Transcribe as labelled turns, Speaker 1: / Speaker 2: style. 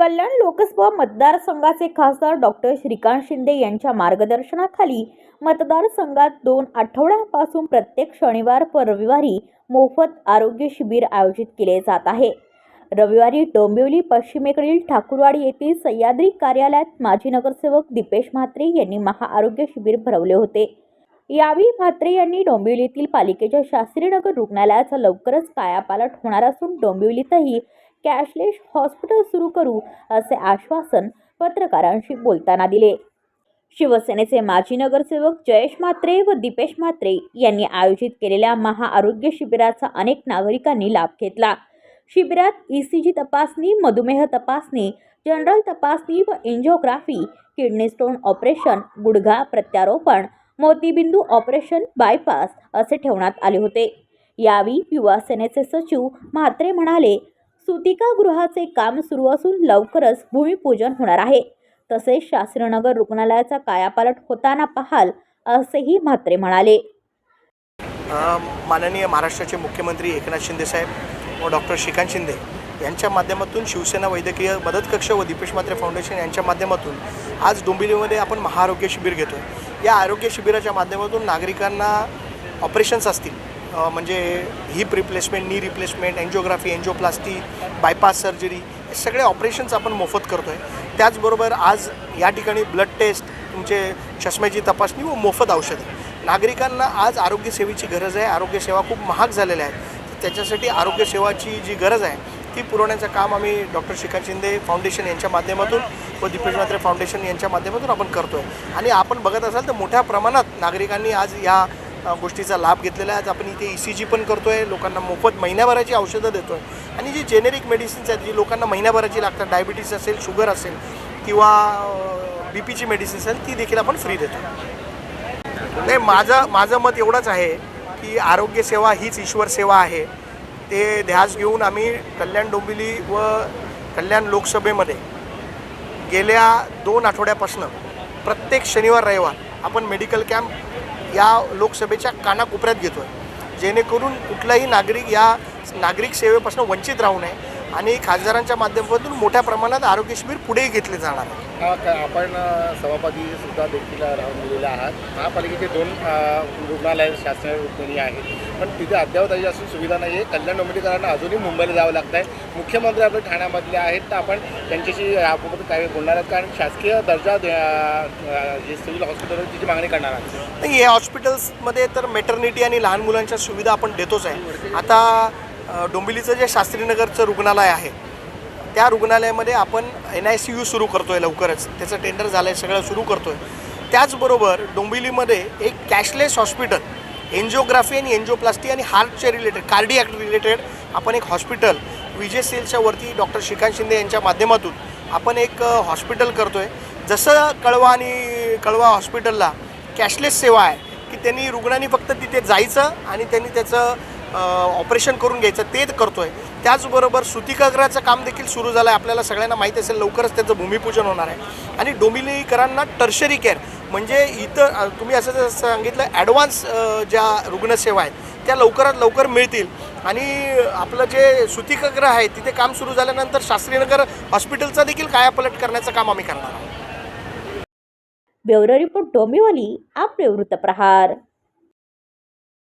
Speaker 1: कल्याण लोकसभा मतदारसंघाचे खासदार डॉक्टर श्रीकांत शिंदे यांच्या मार्गदर्शनाखाली मतदारसंघात दोन आठवड्यांपासून प्रत्येक शनिवार व रविवारी मोफत आरोग्य शिबिर आयोजित केले जात आहे. रविवारी डोंबिवली पश्चिमेकडील ठाकूरवाडी येथील सह्याद्री कार्यालयात माजी नगरसेवक दीपेश म्हात्रे यांनी महाआरोग्य शिबिर भरवले होते. यावेळी म्हात्रे यांनी डोंबिवलीतील पालिकेच्या शास्त्रीनगर रुग्णालयाचा लवकरच कायापालट होणार असून डोंबिवलीतही कॅशलेस हॉस्पिटल सुरू करू असे आश्वासन पत्रकारांशी बोलताना दिले. शिवसेनेचे माजी नगरसेवक जयेश म्हात्रे व दीपेश म्हात्रे यांनी आयोजित केलेल्या महाआरोग्य शिबिराचा अनेक नागरिकांनी लाभ घेतला. शिबिरात ई सी जी तपासणी मधुमेह तपासणी जनरल तपासणी व एन्जिओग्राफी किडनी स्टोन ऑपरेशन गुडघा प्रत्यारोपण मोतीबिंदू ऑपरेशन बायपास असे ठेवण्यात आले होते. यावेळी युवा सेनेचे सचिव म्हात्रे म्हणाले सुतिकागृहाचे काम सुरू असून लवकरच भूमिपूजन होणार आहे. तसेच शास्त्रीनगर रुग्णालयाचा कायापालट होताना पाहाल असेही म्हात्रे म्हणाले.
Speaker 2: माननीय महाराष्ट्राचे मुख्यमंत्री एकनाथ शिंदेसाहेब व डॉक्टर श्रीकांत शिंदे यांच्या माध्यमातून शिवसेना वैद्यकीय मदत कक्ष व दीपेश म्हात्रे फाउंडेशन यांच्या माध्यमातून आज डोंबिवलीमध्ये आपण महाआरोग्य शिबिर घेतो या आरोग्य शिबिराच्या माध्यमातून नागरिकांना ऑपरेशन्स असतील. म्हणजे hip replacement knee replacement angiography angioplasty bypass surgery हे सगळे ऑपरेशन्स आपण मोफत करतो आहे त्याचबरोबर आज या ठिकाणी ब्लड टेस्ट तुमचे चष्म्याची तपासणी व मोफत औषधं. नागरिकांना आज आरोग्यसेवेची गरज आहे. आरोग्यसेवा खूप महाग झालेल्या आहेत. त्याच्यासाठी आरोग्यसेवाची जी गरज आहे ती पुरवण्याचं काम आम्ही डॉक्टर श्रीकांत शिंदे फाउंडेशन यांच्या माध्यमातून व दीपेश म्हात्रे फाउंडेशन यांच्या माध्यमातून आपण करतो आहे आणि आपण बघत असाल तर मोठ्या प्रमाणात नागरिकांनी आज या गोष्टीचा लाभ घेतलेला आहे. आज आपण इथे ई सी जी पण करतो आहे लोकांना मोफत महिन्याभराची औषधं देतो आहे आणि जी जेनेरिक मेडिसिन्स आहेत जी लोकांना महिन्याभराची लागतात डायबिटीस असेल शुगर असेल किंवा बी पीची मेडिसिन्स असेल ती देखील आपण फ्री देतो नाही माझं माझं मत एवढंच आहे की आरोग्यसेवा हीच ईश्वर सेवा आहे. ते ध्यास घेऊन आम्ही कल्याण डोंबिवली व कल्याण लोकसभेमध्ये गेल्या दोन आठवड्यापासून प्रत्येक शनिवार रविवार आपण मेडिकल कॅम्प या लोकसभेच्या कानाकोपऱ्यात घेतो आहे जेणेकरून कुठलाही नागरिक या नागरिक सेवेपासून वंचित राहू नये. आणि खासदारांच्या माध्यमातून मोठ्या प्रमाणात आरोग्य शिबिर पुढेही घेतले जाणार आहे.
Speaker 3: हा का आपण अ, सभापती सुद्धा देखील राहून दिलेले आहात. महापालिकेचे दोन अ, रुग्णालय शासकीय रुग्णालय आहेत. पण तिथे अद्यावत अशी असून सुविधा नाही आहे. कल्याण डोंबिवलीकरांना अजूनही मुंबईला जावं लागतं आहे. मुख्यमंत्री आपले ठाण्यामधले आहेत तर आपण त्यांच्याशी याबाबत काय बोलणार आहात. कारण शासकीय दर्जा दे- अ, जे सिव्हिल हॉस्पिटल तिची मागणी करणार आहात.
Speaker 2: नाही या हॉस्पिटल्समध्ये तर मेटर्निटी आणि लहान मुलांच्या सुविधा आपण देतोच आहे. आता डोंबिवलीचं जे शास्त्रीनगरचं रुग्णालय आहे त्या रुग्णालयामध्ये आपण एन आय सी यू सुरू करतो आहे लवकरच. त्याचं टेंडर झालं आहे सगळं सुरू करतो आहे त्याचबरोबर डोंबिवलीमध्ये एक कॅशलेस हॉस्पिटल एन्जिओग्राफी आणि एन्जिओप्लास्टी आणि हार्टच्या रिलेटेड कार्डियाक रिलेटेड आपण एक हॉस्पिटल विजय सेलच्या वरती डॉक्टर श्रीकांत शिंदे यांच्या माध्यमातून आपण एक हॉस्पिटल करतो आहे जसं कळवा आणि कळवा हॉस्पिटलला कॅशलेस सेवा आहे की त्यांनी रुग्णांनी फक्त तिथे जायचं आणि त्यांनी त्याचं ऑपरेशन करून घ्यायचं ते करतो आहे त्याचबरोबर सुतिकाग्रहाचं काम देखील सुरू झालं आहे आपल्याला सगळ्यांना माहीत असेल लवकरच त्याचं भूमिपूजन होणार आहे. आणि डोंबिवलीकरांना टर्शरी केअर म्हणजे इथं तुम्ही असं जर सांगितलं ॲडव्हान्स ज्या रुग्णसेवा आहेत त्या लवकरात लवकर मिळतील. आणि आपलं जे सुतिकाग्रह आहे तिथे काम सुरू झाल्यानंतर शास्त्रीनगर हॉस्पिटलचा देखील कायापलट करण्याचं काम आम्ही करणार आहोत.
Speaker 1: ब्युरो रिपोर्ट डोंबिवली आपले वृत्तप्रहार.